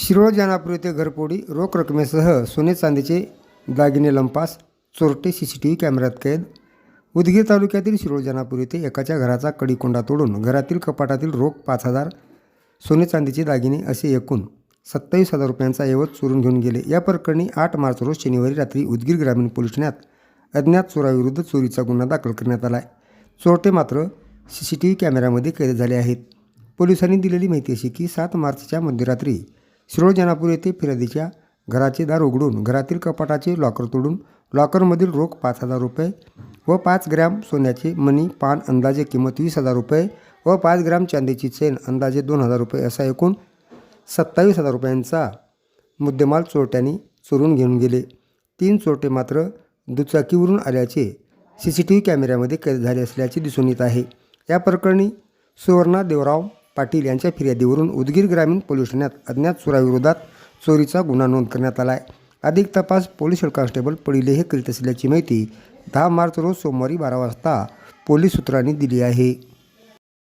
शिरोळ जानापूर येथे घरपोडी रोख रकमेसह सोने चांदीचे दागिने लंपास चोरटे सी सी टी व्ही कॅमेऱ्यात कैद. उदगीर तालुक्यातील शिरोळजानापूर येथे एकाच्या घराचा कडीकोंडा तोडून घरातील कपाटातील रोख पाच हजार सोने चांदीचे दागिने असे एकूण सत्तावीस हजार रुपयांचा ऐवज चोरून घेऊन गेले. या प्रकरणी आठ मार्च रोज शनिवारी रात्री उदगीर ग्रामीण पोलीस ठाण्यात अज्ञात चोराविरुद्ध चोरीचा गुन्हा दाखल करण्यात आला आहे चोरटे मात्र सी सी टी व्ही कॅमेऱ्यामध्ये कैद झाले आहेत. पोलिसांनी दिलेली माहिती अशी की सात मार्चच्या मध्यरात्री शिरोजनापूर येथे फिर्यादीच्या घराचे दार उघडून घरातील कपाटाचे लॉकर तोडून लॉकरमधील रोख पाच हजार रुपये व पाच ग्रॅम सोन्याचे मनी पान अंदाजे किंमत वीस हजार रुपये व पाच ग्रॅम चांदीची चेन अंदाजे दोन हजार रुपये असा एकूण सत्तावीस हजार रुपयांचा मुद्देमाल चोरट्यांनी चोरून घेऊन गेले. तीन चोरटे मात्र दुचाकीवरून आल्याचे सी सी टी व्ही कॅमेऱ्यामध्ये कैद झाले असल्याचे दिसून येत आहे. या प्रकरणी सुवर्णा देवराव पाटील यांच्या फिर्यादीवरून उदगीर ग्रामीण पोलीस ठाण्यात अज्ञात चोराविरोधात चोरीचा गुन्हा नोंद करण्यात आला आहे. अधिक तपास पोलीस हेड कॉन्स्टेबल पडिले हे करीत असल्याची माहिती दहा मार्च रोज सोमवारी बारा वाजता पोलीस सूत्रांनी दिली आहे.